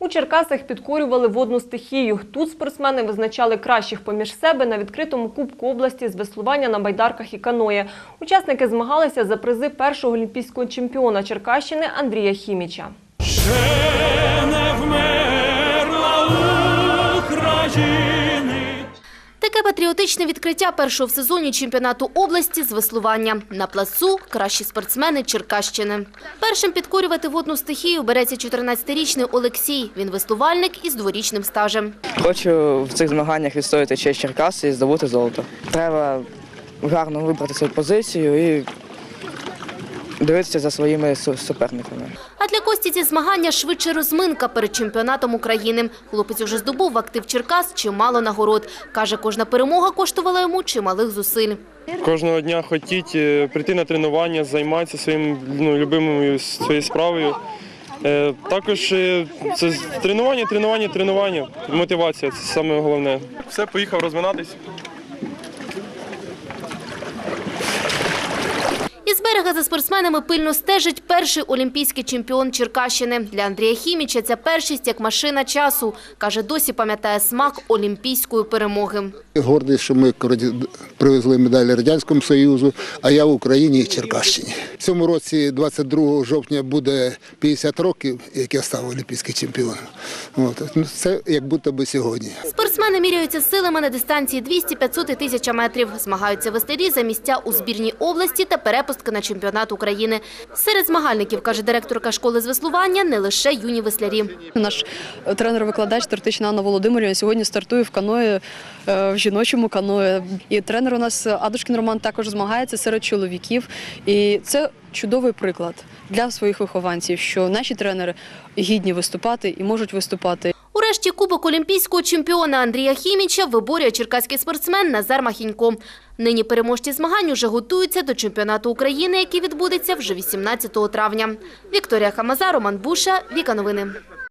У Черкасах підкорювали водну стихію. Тут спортсмени визначали кращих поміж себе на відкритому кубку області з веслування на байдарках і каноє. Учасники змагалися за призи першого олімпійського чемпіона Черкащини Андрія Хіміча. Патріотичне відкриття першого в сезоні чемпіонату області з веслування. На плацу кращі спортсмени Черкащини. Першим підкорювати водну стихію береться 14-річний Олексій. Він веслувальник із дворічним стажем. Хочу в цих змаганнях відстояти честь Черкаси і здобути золото. Треба гарно вибрати свою позицію і дивитися за своїми суперниками. А для Кості ці змагання швидше розминка перед чемпіонатом України. Хлопець уже здобув в актив Черкас чимало нагород. Каже, кожна перемога коштувала йому чималих зусиль. Кожного дня хотіть е, прийти на тренування, займатися своїм ну, любимою своєю справою. Е, Також е, це тренування, тренування, тренування, мотивація це саме головне. Все, поїхав розминатись. Берега за спортсменами пильно стежить перший олімпійський чемпіон Черкащини. Для Андрія Хіміча ця першість як машина часу. Каже, досі пам'ятає смак олімпійської перемоги. Гордий, що ми привезли медалі Радянському Союзу, а я в Україні і Черкащині. В цьому році, 22 жовтня, буде 50 років, як я став олімпійським чемпіоном. От. Ну, Це як будто би сьогодні. Спортсмени міряються силами на дистанції 200, 500 і 1000 метрів. Змагаються веслярі за місця у збірній області та перепустки на чемпіонат України. Серед змагальників, каже директорка школи з веслування, не лише юні веслярі. Наш е, тренер-викладач Тортична Анна Володимирівна сьогодні стартує в каное, е, в жіночому каное. І тренер у нас Адушкін Роман також змагається серед чоловіків. І це чудовий приклад для своїх вихованців, що наші тренери гідні виступати і можуть виступати. Урешті кубок олімпійського чемпіона Андрія Хіміча виборює черкаський спортсмен Назар Махінько. Нині переможці змагань уже готуються до чемпіонату України, який відбудеться вже 18 травня. Вікторія Хамаза, Роман Буша, Віка Новини.